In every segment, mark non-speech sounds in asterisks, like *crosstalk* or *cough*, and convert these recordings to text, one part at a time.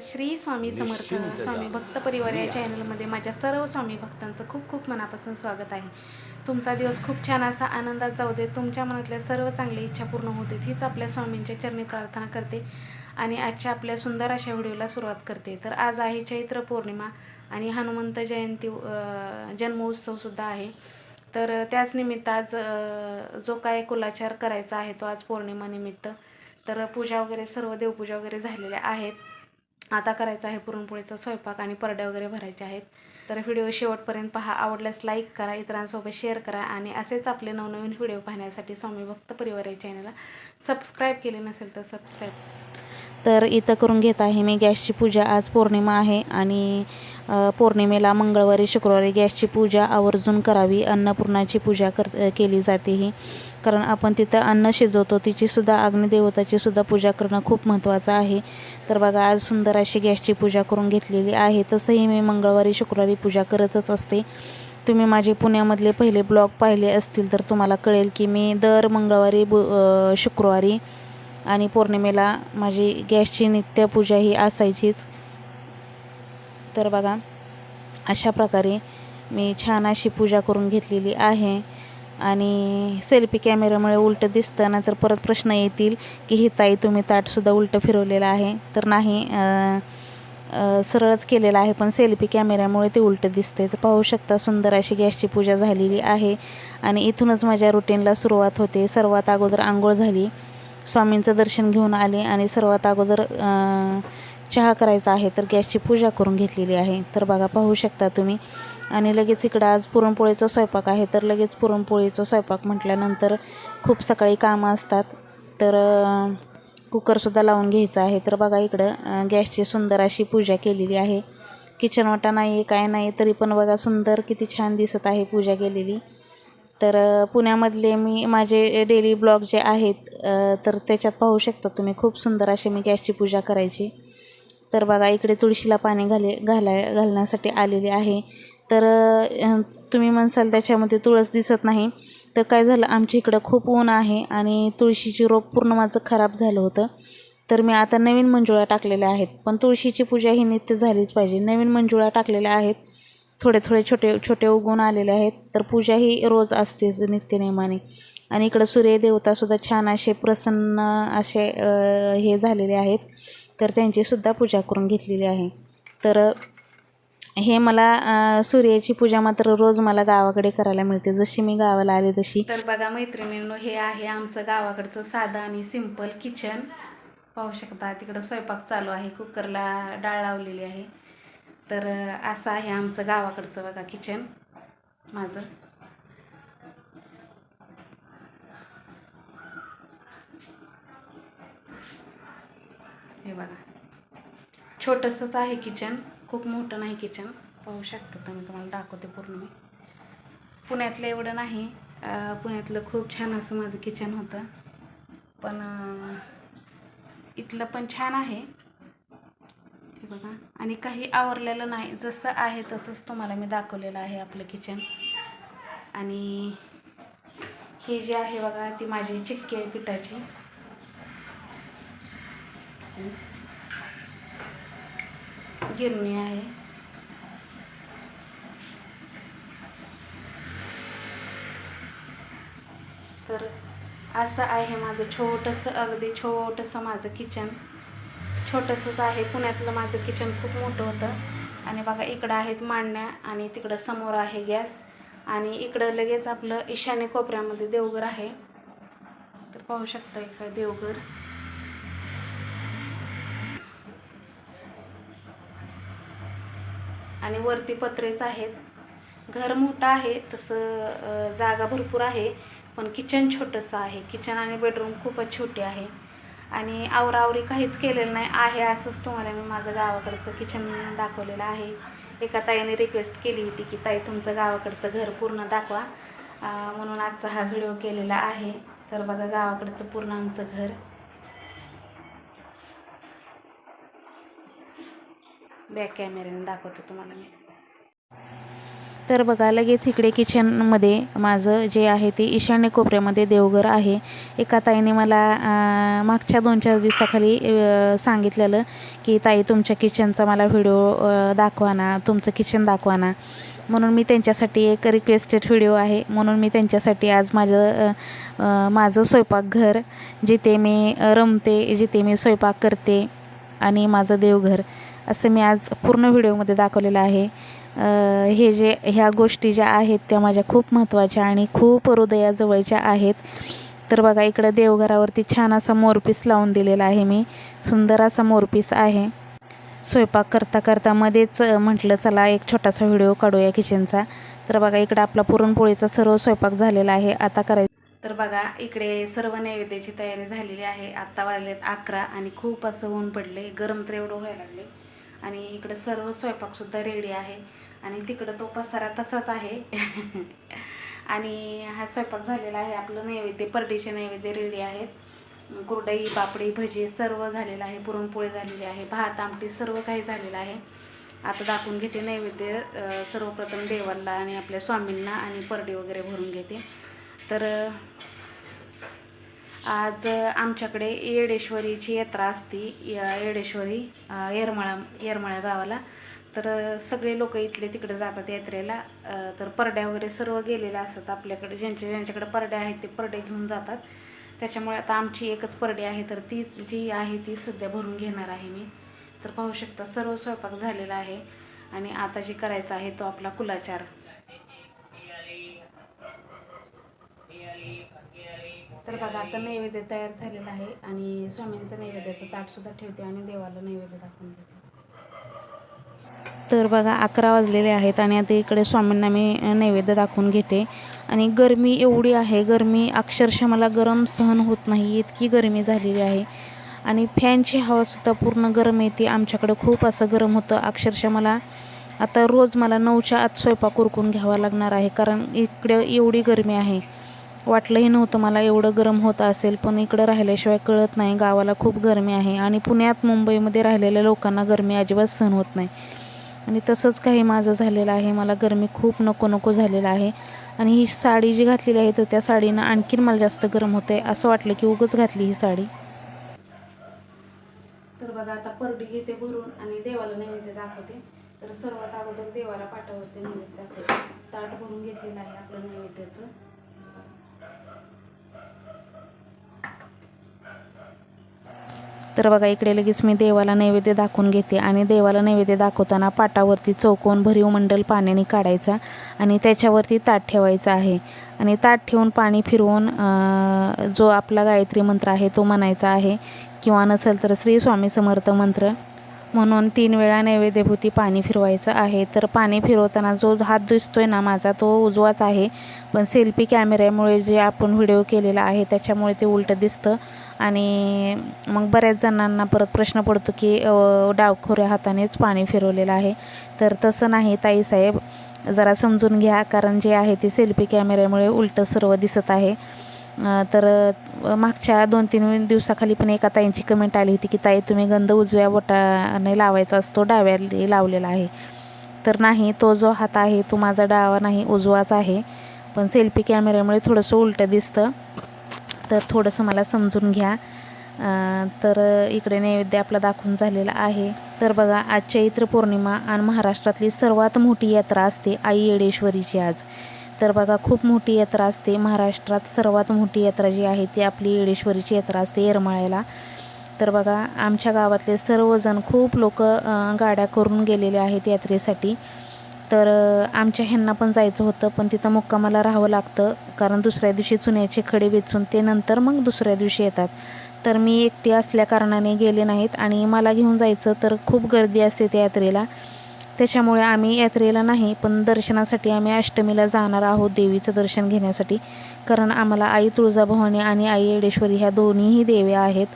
श्री स्वामी समर्थ स्वामी भक्त परिवार या चॅनलमध्ये माझ्या सर्व स्वामी भक्तांचं खूप खूप मनापासून स्वागत आहे. तुमचा दिवस खूप छान असा आनंदात जाऊ दे. तुमच्या मनातल्या सर्व चांगल्या इच्छा पूर्ण होते हीच आपल्या स्वामींच्या चरणी प्रार्थना करते आणि आजच्या आपल्या सुंदर अशा व्हिडिओला सुरुवात करते. तर आज आहे चैत्र पौर्णिमा आणि हनुमंत जयंती जन्मोत्सवसुद्धा आहे. तर त्याच निमित्त आज जो काय कुलाचार करायचा आहे तो आज पौर्णिमा निमित्त. तर पूजा वगैरे सर्व देवपूजा वगैरे झालेल्या आहेत. आता करायचं आहे पुरणपोळीचा स्वयंपाक आणि परडे वगैरे भरायचे आहेत. तर व्हिडिओ शेवटपर्यंत पहा. आवडल्यास लाईक करा इतरांसोबत शेअर करा आणि असेच आपले नवनवीन व्हिडिओ पाहण्यासाठी स्वामी भक्त परिवार या चॅनलला सबस्क्राईब केले नसेल तर सबस्क्राईब तर इथं करून घेत आहे मी गॅसची पूजा. आज पौर्णिमा आहे आणि पौर्णिमेला मंगळवारी शुक्रवारी गॅसची पूजा आवर्जून करावी. अन्नपूर्णाची पूजा कर केली जाते ही. कारण आपण तिथं अन्न शिजवतो तिचीसुद्धा अग्निदेवताची सुद्धा पूजा करणं खूप महत्त्वाचं आहे. तर बघा आज सुंदर अशी गॅसची पूजा करून घेतलेली आहे. तसंही मी मंगळवारी शुक्रवारी पूजा करतच असते. तुम्ही माझे पुण्यामधले पहिले ब्लॉग पाहिले असतील तर तुम्हाला कळेल की मी दर मंगळवारी बु शुक्रवारी आणि पौर्णिमेला माझी गॅसची नित्यपूजा ही असायचीच. तर बघा अशा प्रकारे मी छान अशी पूजा करून घेतलेली आहे. आणि सेल्फी कॅमेऱ्यामुळे उलटं दिसतं नंतर परत प्रश्न येतील की ही ताई तुम्ही ताटसुद्धा उलटं फिरवलेलं आहे. तर नाही सरळच केलेलं आहे पण सेल्फी कॅमेऱ्यामुळे ते उलटं दिसते तर पाहू शकता सुंदर अशी गॅसची पूजा झालेली आहे. आणि इथूनच माझ्या रुटीनला सुरुवात होते. सर्वात अगोदर आंघोळ झाली. स्वामींचं दर्शन घेऊन आले आणि सर्वात अगोदर चहा करायचा आहे तर गॅसची पूजा करून घेतलेली आहे. तर बघा पाहू शकता तुम्ही. आणि लगेच इकडं आज पुरणपोळीचा स्वयंपाक आहे. तर लगेच पुरणपोळीचा स्वयंपाक म्हटल्यानंतर खूप सकाळी कामं असतात. तर कुकरसुद्धा लावून घ्यायचा आहे. तर बघा इकडं गॅसची सुंदर अशी पूजा केलेली आहे. किचन वाटा नाही आहे काय नाही तरी पण बघा सुंदर किती छान दिसत आहे पूजा केलेली. तर पुण्यामधले मी माझे डेली ब्लॉग जे आहेत तर त्याच्यात पाहू शकता तुम्ही. खूप सुंदर असे मी गॅसची पूजा करायची. तर बघा इकडे तुळशीला पाणी घाले घालाय घालण्यासाठी आलेले आहे. तर तुम्ही म्हणसाल त्याच्यामध्ये तुळस दिसत नाही. तर काय झालं आमच्या इकडं खूप ऊन आहे आणि तुळशीची रोप पूर्ण माझं खराब झालं होतं. तर मी आता नवीन मंजुळा टाकलेल्या आहेत. पण तुळशीची पूजा ही नित्य झालीच पाहिजे. नवीन मंजुळा टाकलेल्या आहेत. थोडे थोडे छोटे छोटे उगवून आलेले आहेत. तर पूजा ही रोज असतेच नित्यनेमाने. आणि इकडं सूर्यदेवतासुद्धा छान असे प्रसन्न असे हे झालेले आहेत. तर त्यांचीसुद्धा पूजा करून घेतलेली आहे. तर हे मला सूर्याची पूजा मात्र रोज मला गावाकडे करायला मिळते. जशी मी गावाला आले तशी. तर बघा मैत्रिणींनो हे आहे आमचं गावाकडचं साधं आणि सिंपल किचन पाहू शकता तिकडं स्वयंपाक चालू आहे. कुकरला डाळ लावलेली आहे. तर असं आहे आमचं गावाकडचं बघा किचन माझं. हे बघा. छोटंसंच आहे किचन खूप मोठं नाही किचन पाहू शकता तुम्ही तुम्हाला दाखवते पूर्ण मी. पुण्यातलं एवढं नाही. पुण्यातलं खूप छान असं माझं किचन होतं. पण इथलं पण छान आहे. बघा. आणि काही आवरलेलं नाही. जसं आहे तसंच तुम्हाला मी दाखवलेलं आहे आपलं किचन आणि हे जे आहे बघा ती माझी चिक्की आहे पिठाची. गिरणी आहे. तर असं आहे माझं छोटंसं अगदी छोटंसं माझं किचन छोटंसंच आहे. पुण्यातलं माझं किचन खूप मोठं होतं. आणि बघा इकडं आहेत मांडण्या आणि तिकडं समोर आहे गॅस. आणि इकडं लगेच आपलं ईशान्य कोपऱ्यामध्ये देवघर आहे. तर पाहू शकता इकडं देवघर? आणि वरती पत्रेच आहेत. घर मोठं आहे तसं जागा भरपूर आहे. पण किचन छोटंसं आहे. किचन आणि बेडरूम खूपच छोटे आहे. आणि आवरावरी काहीच केलेलं नाही. आहे असंच तुम्हाला मी माझं गावाकडचं किचन दाखवलेलं आहे. एका ताईने रिक्वेस्ट केली होती की ताई तुमचं गावाकडचं घर पूर्ण दाखवा. म्हणून आजचा हा व्हिडिओ केलेला आहे. तर बघा गावाकडचं पूर्ण आमचं घर. बॅक कॅमेऱ्याने दाखवतो तुम्हाला मी. तर बघा लगेच इकडे किचनमध्ये माझं जे आहे ते ईशान्य कोपऱ्यामध्ये देवघर आहे. एका ताईने मला मागच्या दोन चार दिवसाखाली सांगितलेलं की ताई तुमच्या किचनचा मला व्हिडिओ दाखवा ना तुमचं किचन दाखवा ना. म्हणून मी त्यांच्यासाठी एक रिक्वेस्टेड व्हिडिओ आहे. म्हणून मी त्यांच्यासाठी आज माझं माझं स्वयंपाकघर जिथे मी रमते जिथे मी स्वयंपाक करते आणि माझं देवघर. असं मी आज पूर्ण व्हिडिओमध्ये दाखवलेलं आहे. हे जे ह्या गोष्टी ज्या आहेत त्या माझ्या खूप महत्त्वाच्या आणि खूप हृदयाजवळच्या आहेत. तर बघा इकडं देवघरावरती छान असा मोरपीस लावून दिलेला आहे मी. सुंदर असा मोरपीस आहे. स्वयंपाक करता करता मध्येच म्हटलं चला एक छोटासा व्हिडिओ काढूया किचनचा. तर बघा इकडं आपला पुरणपोळीचा सर्व स्वयंपाक झालेला आहे. आता करायचं तर बघा इकडे सर्व नैवेद्याची तयारी झालेली आहे. आत्ता वाजलेत अकरा आणि खूप असं ऊन पडले गरम तर एवढं व्हायला लागले आणि इकडं सर्व स्वयंपाकसुद्धा रेडी आहे. आणि तिकडं तो पसारा तसाच आहे. *laughs* आणि हा स्वयंपाक झालेला आहे. आपलं नैवेद्य परडीचे नैवेद्य रेडी आहेत. कुरडई पापडी भजी सर्व झालेलं आहे. पुरणपोळी झालेली आहे. भात आमटी सर्व काही झालेलं आहे. आता दाखवून घेते नैवेद्य सर्वप्रथम देवाला आणि आपल्या स्वामींना आणि परडी वगैरे भरून घेते. तर आज आमच्याकडे येडेश्वरीची यात्रा असती. य- येडेश्वरी अं, येरमाळा येरमाळ्या गावाला. तर सगळे लोक इथले तिकडे जातात यात्रेला. तर परड्या वगैरे सर्व गेलेल्या असतात आपल्याकडे. ज्यांच्या ज्यांच्याकडे परड्या आहेत ते परडे घेऊन जातात. त्याच्यामुळे आता आमची एकच परडी आहे. तर ती जी आहे ती सध्या भरून घेणार आहे मी. तर पाहू शकता सर्व स्वयंपाक झालेला आहे. आणि आता जे करायचं आहे तो आपला कुलाचार. तर बघा आता नैवेद्य तयार झालेला आहे आणि स्वामींचं नैवेद्याचं ताटसुद्धा ठेवते आणि देवाला नैवेद्य दाखवून देते. तर बघा अकरा वाजलेले आहेत आणि आता इकडे स्वामींना मी नैवेद्य दाखवून घेते. आणि गरमी एवढी आहे गरमी अक्षरशः मला गरम सहन होत नाही इतकी गरमी झालेली आहे. आणि फॅनची हवासुद्धा पूर्ण गरम येते आमच्याकडे खूप असं गरम होतं. अक्षरशः मला आता रोज मला नऊच्या आत स्वयंपाक उरकून घ्यावा लागणार आहे कारण इकडे एवढी गरमी आहे. वाटलंही नव्हतं मला एवढं गरम होत असेल पण इकडं राहिल्याशिवाय कळत नाही. गावाला खूप गरमी आहे आणि पुण्यात मुंबईमध्ये राहिलेल्या लोकांना गरमी अजिबात सहन होत नाही. आणि तसंच काही माझं झालेलं आहे. मला गरमी खूप नको नको झालेलं आहे. आणि ही साडी जी घातलेली आहे तर त्या साडीनं आणखीन मला जास्त गरम होते असं वाटलं की उगच घातली ही साडी. तर बघा आता परडी घेते भरून आणि देवाला नैवेद्य दाखवते. तर सर्वात अगोदर देवाला पाठवते नैवेद्य दाखवते. ताट भरून घेतलेलं आहे आपलं नैवेद्याचं. तर बघा इकडे लगेच मी देवाला नैवेद्य दाखवून घेते आणि देवाला नैवेद्य दाखवताना पाटावरती चौकोन भरीव मंडल पाण्याने काढायचा आणि त्याच्यावरती ताट ठेवायचा आहे. आणि ताट ठेवून पाणी फिरवून जो आपला गायत्री मंत्र आहे तो म्हणायचा आहे किंवा नसेल तर श्री स्वामी समर्थ मंत्र. म्हणून तीन वेळा नैवेद्यभूती पाणी फिरवायचं आहे. तर पाणी फिरवताना जो हात दिसतोय ना माझा तो उजवाच आहे. पण सेल्फी कॅमेऱ्यामुळे जे आपण व्हिडिओ केलेला आहे त्याच्यामुळे ते उलटं दिसतं. आणि मग बऱ्याच जणांना परत प्रश्न पडतो की डावखोऱ्या हातानेच पाणी फिरवलेलं आहे. तर तसं नाही ताईसाहेब जरा समजून घ्या कारण जे आहे ते सेल्फी कॅमेऱ्यामुळे उलटं सर्व दिसत आहे. तर मागच्या दोन तीन दिवसाखाली पण एका ताईंची कमेंट आली होती की ताई तुम्ही गंध उजव्या बोटाने लावायचा असतो डाव्याने लावलेला आहे. तर नाही तो जो हात आहे तो माझा डावा नाही उजवाच आहे. पण सेल्फी कॅमेऱ्यामुळे थोडंसं उलटं दिसतं. तर थोडंसं मला समजून घ्या. तर इकडे नैवेद्य आपला दाखवून झालेला आहे. तर बघा आज चैत्र पौर्णिमा आणि महाराष्ट्रातली सर्वात मोठी यात्रा असते आई येडेश्वरीची आज. तर बघा खूप मोठी यात्रा असते. महाराष्ट्रात सर्वात मोठी यात्रा जी आहे ती आपली येडेश्वरीची यात्रा असते येरमाळ्याला. तर बघा आमच्या गावातले सर्वजण खूप लोक गाड्या करून गेलेले आहेत यात्रेसाठी. तर आमच्या ह्यांना पण जायचं होतं पण तिथं मुक्कामाला राहावं लागतं कारण दुसऱ्या दिवशी चुन्याचे खडे वेचून ते नंतर मग दुसऱ्या दिवशी येतात. तर मी एकटी असल्या कारणाने गेले नाहीत आणि मला घेऊन जायचं तर खूप गर्दी असते त्या यात्रेला. त्याच्यामुळे आम्ही यात्रेला नाही पण दर्शनासाठी आम्ही अष्टमीला जाणार आहोत देवीचं दर्शन घेण्यासाठी. कारण आम्हाला आई तुळजाभवानी आणि आई येडेश्वरी ह्या दोन्हीही देव्या आहेत.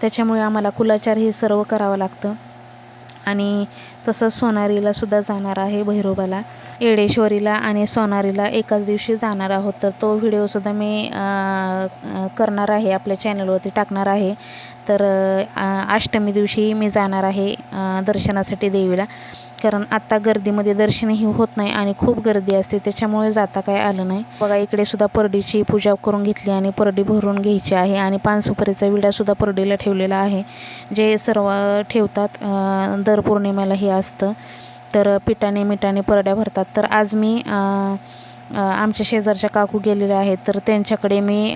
त्याच्यामुळे आम्हाला कुलाचार हे सर्व करावं लागतं. आणि तसंच सोनारीला सुद्धा जाणार आहे भैरोबाला. येडेश्वरीला आणि सोनारीला एकाच दिवशी जाणार आहोत. तर तो व्हिडिओसुद्धा मी करणार आहे आपल्या चॅनलवरती टाकणार आहे. तर अष्टमी दिवशी मी जाणार आहे दर्शनासाठी देवीला. कारण आत्ता गर्दीमध्ये दर्शनही होत नाही आणि खूप गर्दी असते त्याच्यामुळे जाता काय आलं नाही. बघा इकडे सुद्धा परडीची पूजा करून घेतली आणि परडी भरून घ्यायची आहे आणि पानसुपारीचा विडासुद्धा परडीला ठेवलेला आहे. जे सर्व ठेवतात दर पौर्णिमेला हे असतं. तर पिठाने मिठाने परड्या भरतात. तर आज मी आमच्या शेजारच्या काकू गेलेल्या आहेत. तर त्यांच्याकडे मी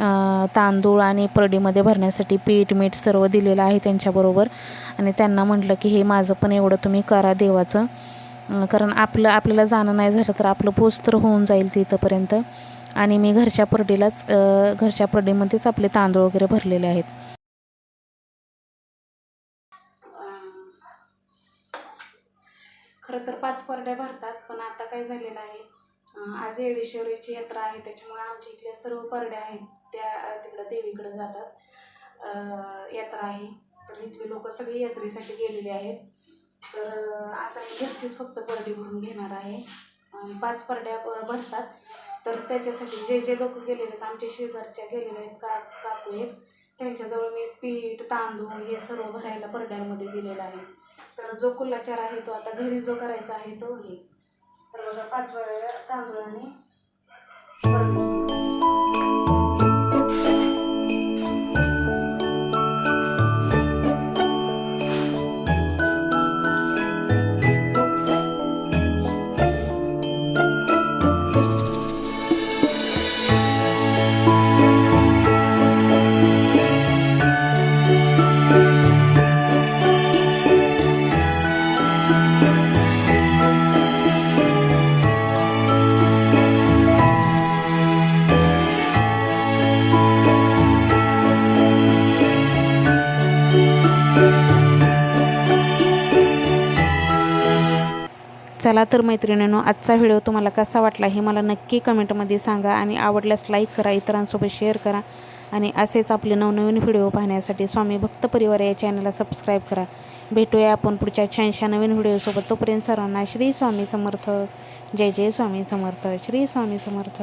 तांदूळ आणि परडीमध्ये भरण्यासाठी पीठ मीठ सर्व दिलेलं आहे त्यांच्याबरोबर. आणि त्यांना म्हटलं की हे माझं पण एवढं तुम्ही करा देवाचं. कारण आपलं आपल्याला जाणं नाही झालं तर आपलं पोच तर होऊन जाईल तिथंपर्यंत. आणि मी घरच्या परडीलाच घरच्या परडीमध्येच आपले तांदूळ वगैरे भरलेले आहेत. खरं तर पाच परड्या भरतात पण आता काय झालेलं आहे आज येडेश्वरीची यात्रा आहे त्याच्यामुळे आमच्या इथल्या सर्व परड्या आहेत त्या तिकडं देवीकडे जातात यात्रा आहे. तर इथले लोक सगळी यात्रेसाठी गेलेले आहेत. तर आता मी घरचीच फक्त परडी भरून घेणार आहे. पाच परड्या भरतात. तर त्याच्यासाठी जे जे लोक गेलेले आहेत आमच्या शेजारच्या गेलेले आहेत का काकू आहेत त्यांच्याजवळ मी पीठ तांदूळ हे सर्व भरायला परड्यांमध्ये दिलेलं आहे. तर जो कुल्लाचार आहे तो आता घरी जो करायचा आहे तो हे तर बघा पाच वेळा तांदूळाने चला तर मैत्रिणींनो आजचा व्हिडिओ तुम्हाला कसा वाटला हे मला नक्की कमेंटमध्ये सांगा आणि आवडल्यास लाईक करा इतरांसोबत शेअर करा आणि असेच आपले नवनवीन व्हिडिओ पाहण्यासाठी स्वामी भक्त परिवार या चॅनलला सबस्क्राईब करा. भेटूया आपण पुढच्या छानशा नवीन व्हिडिओसोबत. तोपर्यंत सर्वांना श्री स्वामी समर्थ. जय जय स्वामी समर्थ. श्री स्वामी समर्थ.